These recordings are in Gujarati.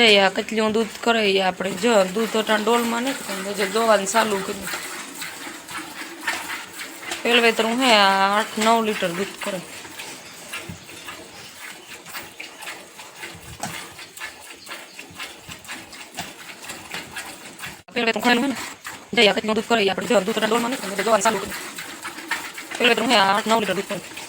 જઈ આ કેટલું દૂધ કરાવીએ આપણે. જો, દૂધ અટાણ ડોલમાં પણ જે દોવાનું ચાલુ તો હું હે આઠ નવ લીટર દૂધ કરે પેલું વેતરું હે ને જઈ આ દૂધ કરીએ આપણે. જો, દૂધ અટાણ ડોલમાં જે દોવાનું ચાલુ કર્યું. પેલું વેતરું હે આઠ નવ લીટર દૂધ કરે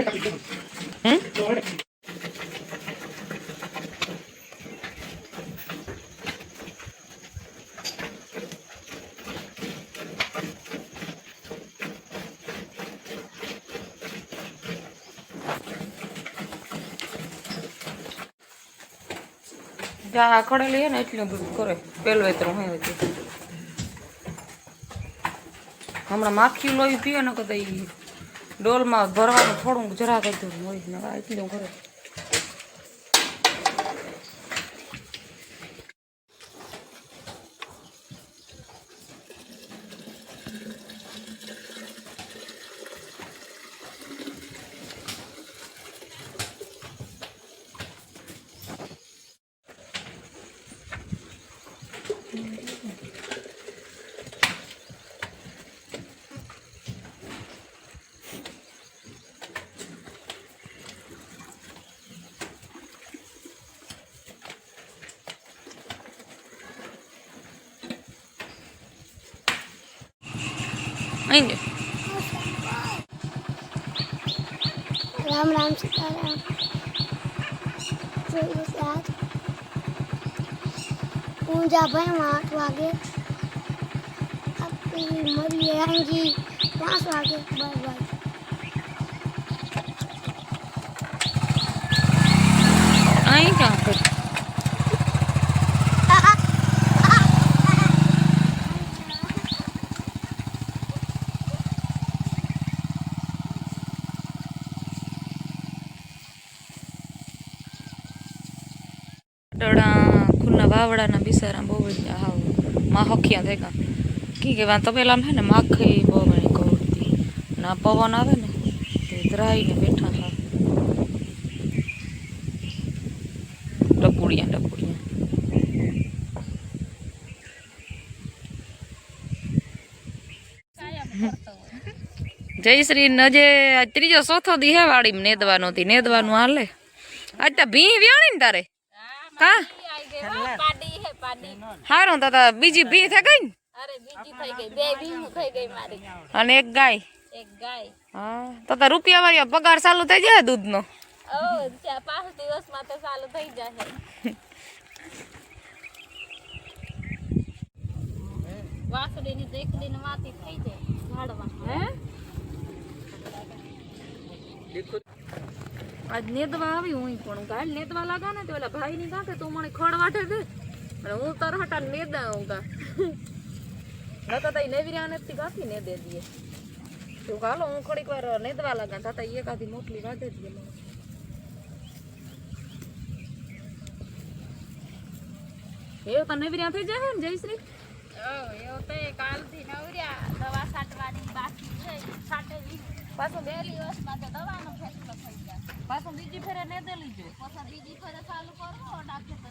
હમ જા ખડેલી હે ને એટલું બધું કરે પેલું વેતરું હે હજી હમણાં માખી લોહી પીએ ને કદાચ ઈ ડોલમાં ભરવાનું થોડું જરા કીધું હોય ને એટલું કરે અહીં રામ રામ સીતારામ છે આજ ભાઈ આઠ વાગે આપણી મળીએ આંગી પાંચ વાગે બાય બાય અહીં ક્યાં ડડા ખુલ્લા વાવડાના બિસારા બહુ જ હાવમાં હખિયા થઈ કી કે તો પેલામાં હે ને માખી બહુ ઘણી કવડતી ના પવન આવે ને, તે ધરાઈને બેઠા હા ટપુડિયા ટપુડિયા જયશ્રી નજે ત્રીજો ચોથો દી હે વાડી નેદવાનો હતી નેદવાનું હાલે. આજ તો ભી વ્યાણી ને તારે. કા હારું તો બીજી ભી થઈ ગઈ અરે બીજી થઈ ગઈ બે ભીમ થઈ ગઈ મારી અને એક ગાય. એક ગાય હા તો તો રૂપિયા વાળી પગાર ચાલુ થઈ જાય દૂધનો. ઓ ચા પાંચ દિવસમાં તો ચાલુ થઈ જશે વાસડીની દેખડીને માથી થઈ જાય ઝાડવા હે? આજ નેદવા આવી હું પણ. કાલ નેદવા લાગા ને તો ઓલા ભાઈ ની કાંકે તું મને ખડ વાટે દે. અને હું તાર હટા નેદા હું કા નતા તઈ નેવીરા નથી કાથી ને દે દીએ. તો હાલો, હું થોડીક વાર નેદવા લાગા તાતા એકાદી મોકલી વાટે દે મને. એવું તો નેવીરા થઈ જાય ને, જયશ્રી? એવું તો કાલથી નવર્યા દવા છાંટવાની બાકી છે છાંટેલી. પાછો બે દિવસમાં તો દવાનો ફેસલો થઈ જાય. પાછું બીજી ફેરે નેદે લીજો. પાછા બીજી ફેરે ચાલુ કરો ડાકે તો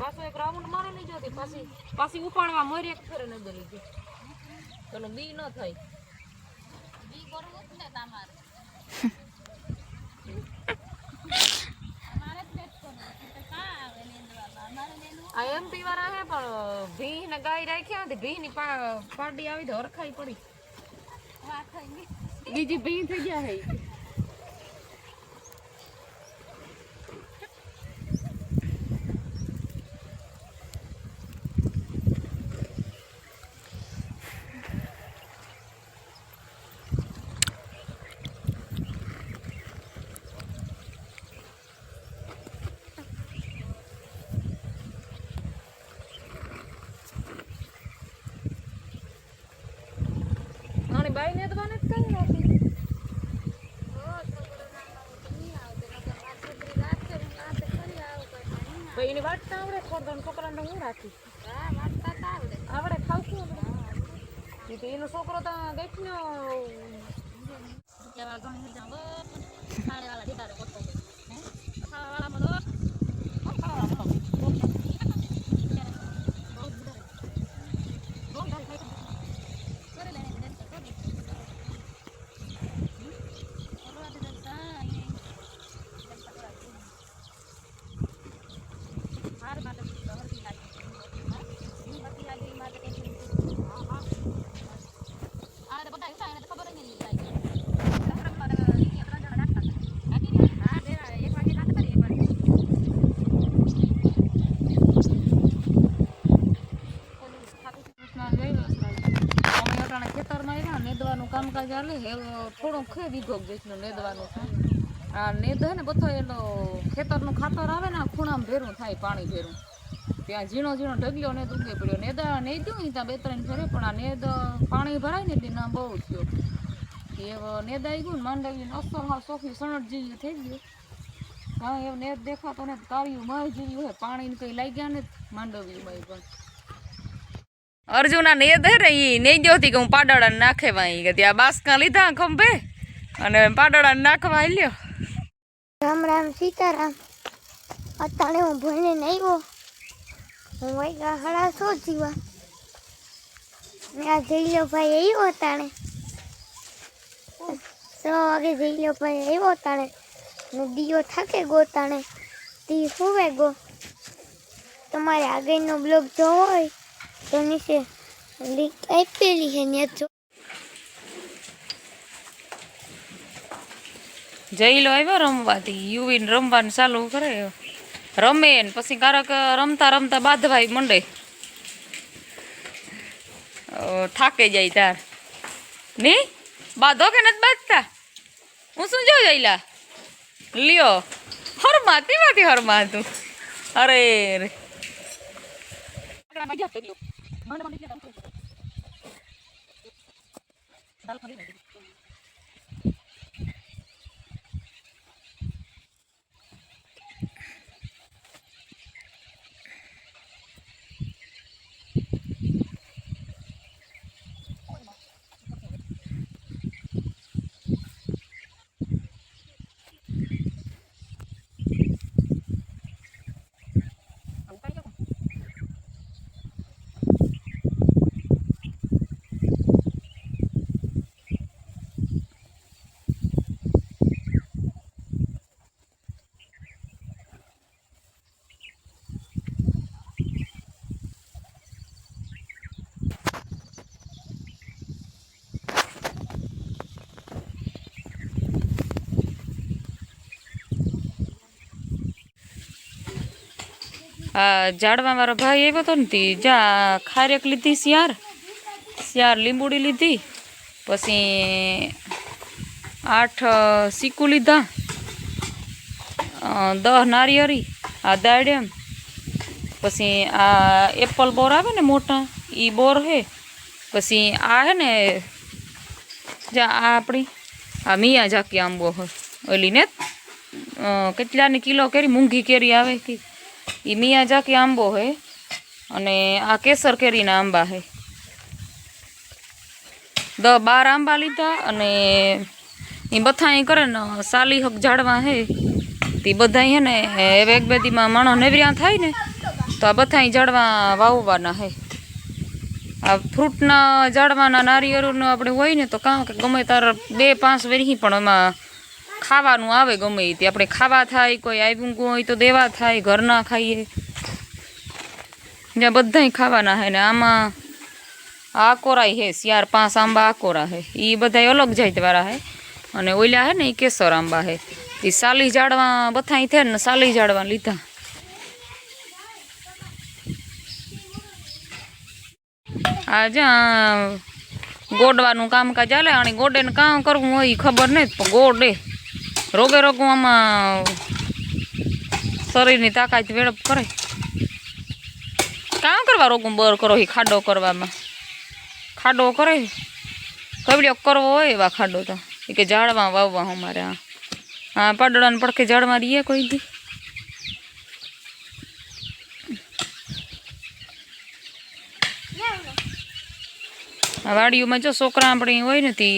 પાછો એક રાઉન્ડ મારી લીજો હતી પાછી પાછી ઉપાડવા મોરી એક ફેરે નેદે લીજો. પેલું બી ન થાય. બી કરવું જ ને તમારે અમારે જ પેટ કરવું છે તો કાં આવે નીંદવામાં અમારે નીંદવું આ એમપી વાળા હે પણ ભી ને ગાય રાખ્યા હતી ભી ની પાડી આવી તો હરખાઈ પડી. બીજી ભી થઈ ગયા હે નાની બાઈ ને તો બને જ કઈ નહોતી તો એની વાત ના આવડે? ખોરદો છોકરાને હું રાખી? આવડે આપણે ઈ તો એનો છોકરો તો ગઈઠનો અમે નેદવાનું હે હાલે એવો થોડું ખે વીઘો જેટલું નેદવાનું છે. આ નેદે ને બધો એનો ખેતરનું ખાતર આવે ને ખૂણામાં ભેરું થાય, પાણી ભેરું. ત્યાં ઝીણો ઝીણો ઢગલ્યો ને દુખે પડ્યો. નેદ નહીં દઉં ત્યાં બે ત્રણ ફેરે પણ આ નેદ પાણી ભરાય ને એટલે ના બહુ થયો. એવો નેદ આવી ગયું ને માંડવીને અસર હા સોફી સણટ જેવી થઈ ગયું હા. એવો નેદ દેખાતો ને તાર્યું માય જેવી હોય. પાણીને કંઈ લાગ્યા ને માંડવીમાં પણ. અર્જુના ને એ ને ઈ નેજો હતી કે હું પાડડા નાખે વાઈ કે ત્યાં બાસકા લીધા ખંભે અને પાડડા નાખવા લ્યો રામ રામ, સીતારામ. અત્યારે હું ભણીને આવ્યો. હું વૈગા હળા સો જીવા? આ જઈલો ભાઈ આવ્યો તાણે. સો વાગે જઈલો ભાઈ આવ્યો તાણે. ને દીયો થાકે ગો તાણે. તી હુવે ગો તમારે આગળનો બ્લોગ જોવો હોય તો નીચે લિંક આપેલી છે ને જો જઈલો આવ્યો રમવાથી. યુવીન રમવાનું ચાલુ કરે. રમે ને પછી કારક રમતા રમતા બાંધવાય મંડે. થાકે જાય તાર. ની? બાંધો કે નથી બાંધતા? હું શું જો જઈલા? લ્યો. હરમા તેમાંથી હરમા તું? અરે રે. ডাল খাবি આ ઝાડમાં મારો ભાઈ આવ્યો હતો ને તી જા ખારેક લીધી શિયાર શિયાર લીંબુડી લીધી. પછી આઠ સીકુ લીધા. દહ નારિયેરી, આ દાડેમ. પછી આ એપલ બોર આવે ને મોટા એ બોર હે. પછી આ હે ને, જા આ આપણી, આ મિયા જાકી આંબો હોય ઓલી ને કેટલાની કિલો કેરી મૂંઘી કેરી આવે કે એ મિયા જાકી આંબો હે અને આ કેસર કેરીના આંબા હે. દ બાર આંબા લીધા અને એ બથાઈ કરે ને, સાલી હક ઝાડવા હે. તે બધા હે ને, હવે એક બે દીમાં માણસ નેવર્યા થાય ને, તો આ બથાઈ ઝાડવા વાવવાના હે. આ ફ્રૂટના ઝાડવાના નારિયેળનું આપણે હોય ને, તો કાં કે ગમે તાર બે પાંચ વેરી પણ એમાં ખાવાનું આવે ગમે તે. આપણે ખાવા થાય, કોઈ આવ્યું હોય તો દેવા થાય ઘરના ખાઈએ. જ્યાં બધાય ખાવાના હે ને આમાં આ કોરાય હે ચાર પાંચ આંબા આકોરા હે. એ બધા અલગ જાતવાળા હે. અને ઓલા હે ને એ કેસર આંબા હે. એ સાલી ઝાડવા બથાઈ થયા ને સાલી ઝાડવા લીધા. આ જ્યાં ગોડવાનું કામકાજ ચાલે અને ગોડે કામ કરવું હોય એ ખબર નહીં પણ ગોડે. રોગે રોગું આમાં શરીરની તાકાત વેડપ કરે. કામ કરવા રોગું બર કરો એ ખાડો કરવામાં? ખાડો કરે કવડ્યો કરવો હોય એવા ખાડો તો. એ કે ઝાડમાં વાવવા અમારે આ. હા પાડોળાને પડખે ઝાડમાં રહીએ કોઈ દી. વાડીઓમાં જો છોકરા આપણી હોય ને તે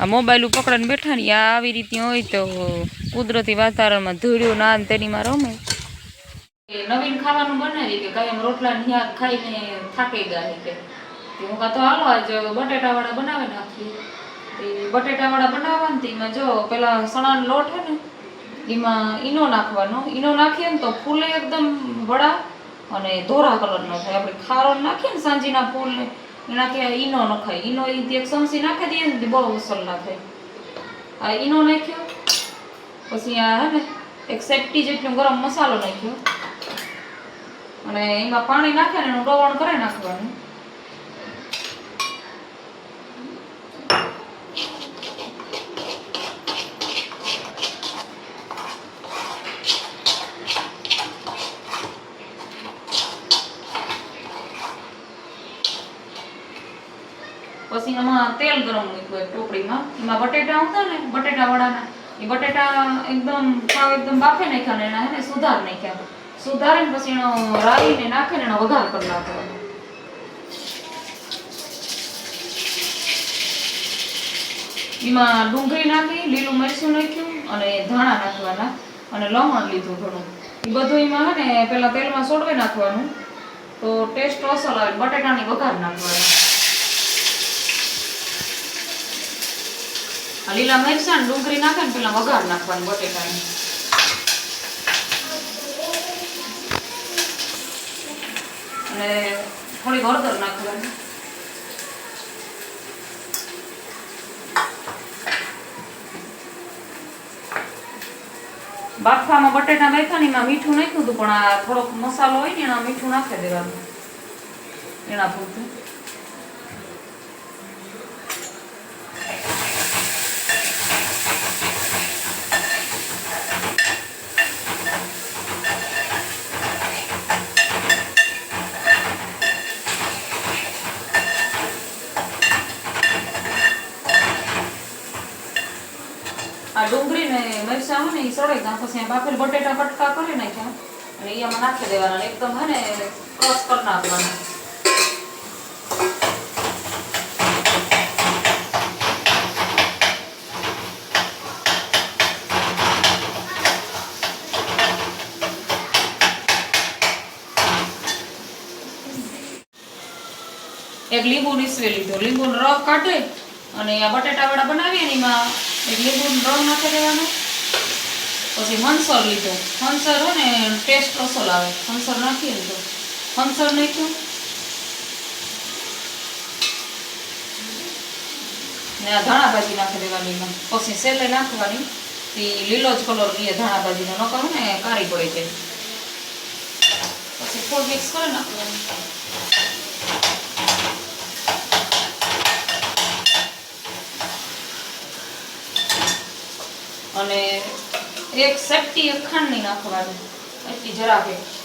આ મોબાઈલ પકડીને બેઠા ને આવી રીતે હોય તો કુદરતી વાતાવરણમાં ધૂળ્યું ના ને તેનીમાં રમે નવીન ખાવાનું બનાવી કે કાંઈ રોટલા ને શાક ખાઈને થાકી ગયા કે. હું કાં તો હાલો આજ બટેટાવાળા બનાવે નાખીએ. બટેટાવાળા બનાવવા ને તે એમાં જો પેલા સણાનો લોટ હે ને, એમાં ઈનો નાખવાનો. ઈનો નાખીએ ને તો ફૂલે એકદમ વડા અને ધોરા કલરનો થાય. આપણે ખારો નાખીએ ને સાંજીના ફૂલને એનાથી ઈનો નખાય ઈનો એક ચમચી નાખી દઈએ ને બહુ ઉસલ ના થાય. આ ઈનો નાખ્યો, પછી આ હે ને, એક સેફટી જેટલો ગરમ મસાલો નાખ્યો. અને એમાં પાણી નાખે ને એનું રવણ કરી નાખવાનું. એમાં તેલ ગરમ મૂક્યું એક ટોપડીમાં એમાં બટેટા હતા ને બટેટા વડાના એ બટેટા એકદમ સાવ એકદમ બાફે નાખ્યા ને એના હે ને સુધાર નાખ્યા. સુધારીને પછી એનો રાઈને નાખીને એનો વઘાર કરી નાખવાનો. એમાં ડુંગળી નાખી, લીલું મરચું નાખ્યું અને ધાણા નાખવાના અને લવણ લીધું થોડું એ બધું એમાં હે ને પહેલાં તેલમાં સોડવી નાખવાનું. તો ટેસ્ટ અસલ આવે બટેટાની વઘાર નાખવાના આ લીલા મરચા ને ડુંગળી નાખે ને પેલા વઘાર નાખવાનું બટેકા અને થોડી હળદર નાખવાની. બાફામાં બટેટા નાખ્યા ને મીઠું નાખ્યું હતું, પણ આ થોડોક મસાલો હોય ને એના મીઠું નાખી દેવાનું. એના પૂરતું આ ડુંગળી ને મરચાં હોય ને એ સળે ત્યાં પછી બાફેલ બટેટા કટકા કરી નાખ્યા. અને એ નાખી દેવાના એકદમ હે ને ક્રોસ કરી નાખવાના. એક લીંબુ નીસવી લીધો. લીંબુનો રસ કાઢી અને આ બટેટા વડા બનાવીએ ને એમાં એક લીંબુનો રસ નાખી દેવાનો. પછી હંસર લીધો. હંસર હોય ને, ટેસ્ટ અસલ આવે હંસર નાખીએ ને તો. હંસર નાખ્યું. ને આ ધાણા ભાજી નાખી દેવાની પછી સેલે નાખવાની. એ લીલો જ કલર લઈએ ધાણા ભાજીનો ન કરો ને કાળી પડે છે. પછી ફૂડ મિક્સ કરી નાખવાનું. અને એક સેફટી એક ખાંડની નાખવાની એટલી જરાક એક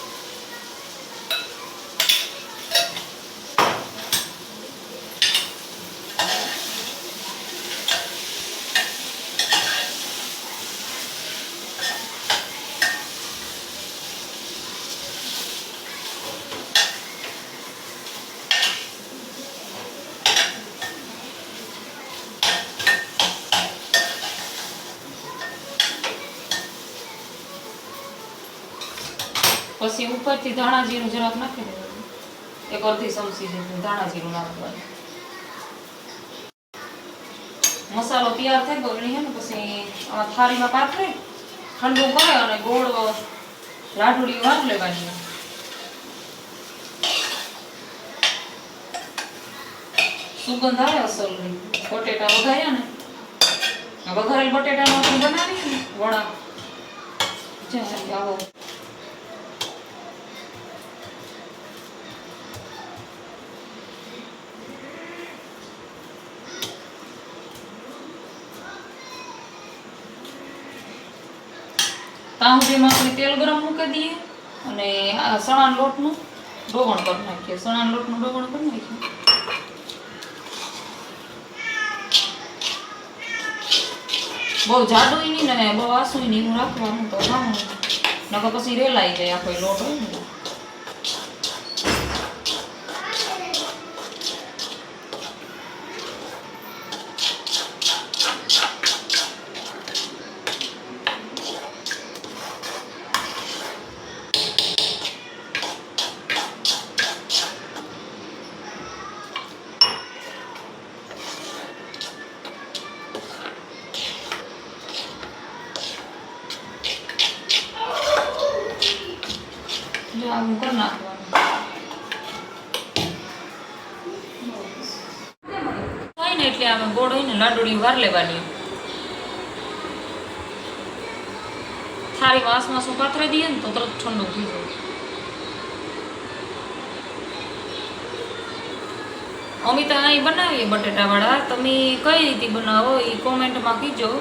પછી ઉપરથી ધાણા જીરું જરાક નાખી દેવાનું. એક અડધી ચમચી જેટલું ધાણા જીરું નાખવાનું. મસાલો તૈયાર થઈ ગયો હે ને, પછી થાળીમાં પાથરે, ઠંડુ કરે અને ગોળ રાઠોડી વાર લેવાની સુગંધ આવે અસલ બટેટા વઘાર્યા ને વઘારેલ બટેટાનો બનાવી વડા. આવો ત્યાં સુધીમાં આપણે તેલ ગરમ મૂકી દઈએ અને આ સણાના લોટનું ડોગણ કરી નાખીએ. સણાના લોટનું ડોગણ કરી નાખીએ. બહુ જાડું નહીં ને બહુ આસું નહીં, હું રાખવાનું તો ખાવાનું નકર પછી રેલાઈ જાય આખો લોટ હોય ને જો આવું કરી નાખવાનું હોય ને એટલે આમાં ગોળ હોય ને લાડુડી વાર લેવાની. થાળી વાસમાં શું પાથરી દઈએ ને તો તરત ઠંડુ થઈ જાય. અમે તો અહીં બનાવીએ બટેટાવાળા. તમે કઈ રીતે બનાવો એ કોમેન્ટમાં કીજો.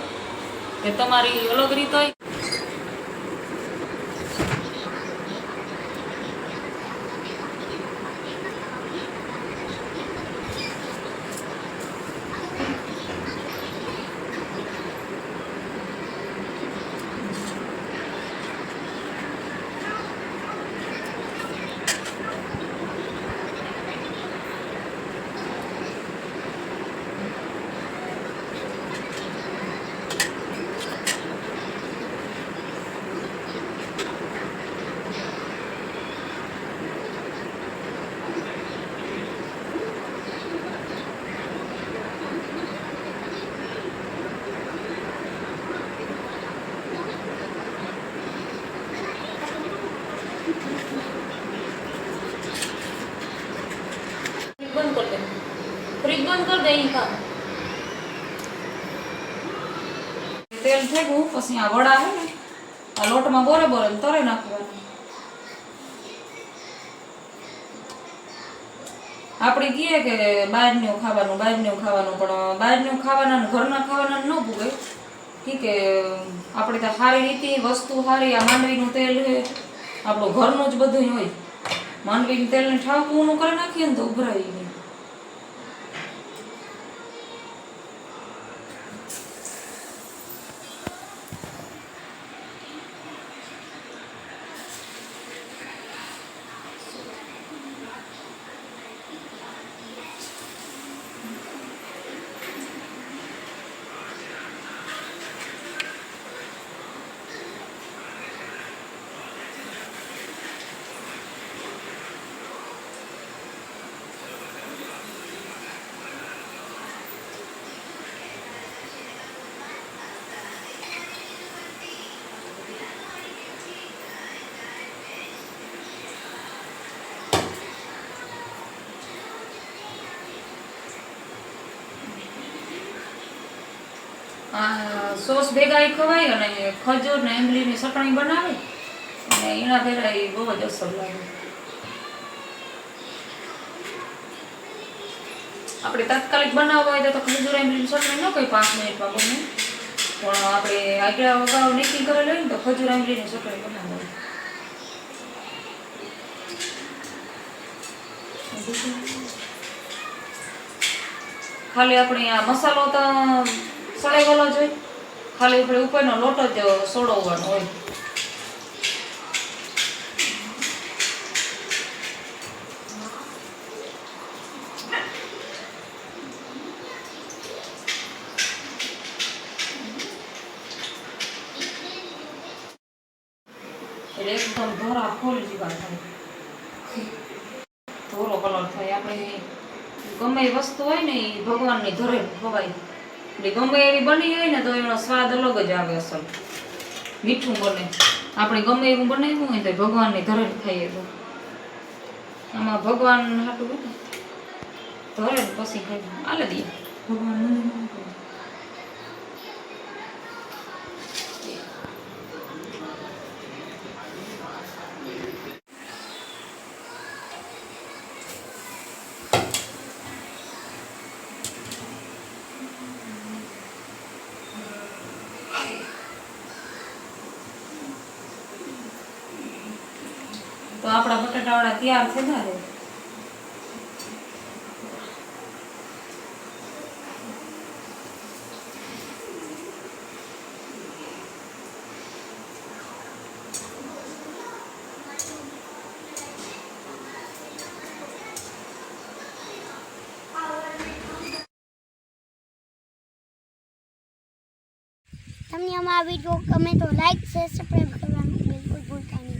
કે તમારી અલગ રીત હોય બંધ કરી દે ફ્રીજ બંધ કરી દે અહીં કામ તેલ થઈ ગયું પછી આ વડા છે ને, આ લોટમાં બોરે બોરે નાખવાનું. આપણે કહીએ કે બહારનું ખાવાનું બહારનું ખાવાનું, પણ બહારનું ખાવાના ઘરના ખાવાના ન ભૂગે ઠીક કે આપણે ત્યાં સારી રીતે, વસ્તુ સારી, આ માંડવીનું તેલ છે, આપણું ઘરનું જ બધું હોય. માંડવીનું તેલને ઠાવકું કરી નાખીએ ને તો ઉભરાય નહીં આ સોસ ભેગા એ ખવાય અને ખજૂર ને ઇમલીની ચટણી બનાવે. અને એના ભેગા એ બહુ જ અસર લાગે. આપણે તાત્કાલિક બનાવવા હોય તો ખજૂર ઇમલીની ચટણી ન કોઈ પાંચ મિનિટમાં બને. પણ આપણે આગળ અગાઉ નક્કી કરેલું હોય ને તો ખજૂર એમલીની ચટણી બનાવવાની. ખાલી આપણે આ મસાલો તો સળેગેલો જ ખાલી આપણે ઉપરનો લોટો જ સોડવવાનો હોય. એટલે એકદમ ધોરા ફૂલ જેવા થાય. ધોરો કલર થાય. આપણે ગમે વસ્તુ હોય ને એ ભગવાનની ધરે ખવાય એટલે ગમે એવી બની હોય ને તો એનો સ્વાદ અલગ જ આવે અસલ. મીઠું બને. આપણે ગમે એવું બનાવ્યું હોય તો ભગવાનની ધરણ ખાઈએ તો. આમાં ભગવાન હાટું ધરણ પછી ખાઈ આલે દઈએ ભગવાન મને તો આપણા બટાટાવાળા તૈયાર થઈ જાય તમને અમારા વીડિયો ગમે તો લાઈક શેર સબસ્ક્રાઈબ કરવાનું બિલકુલ ભૂલતા નહીં.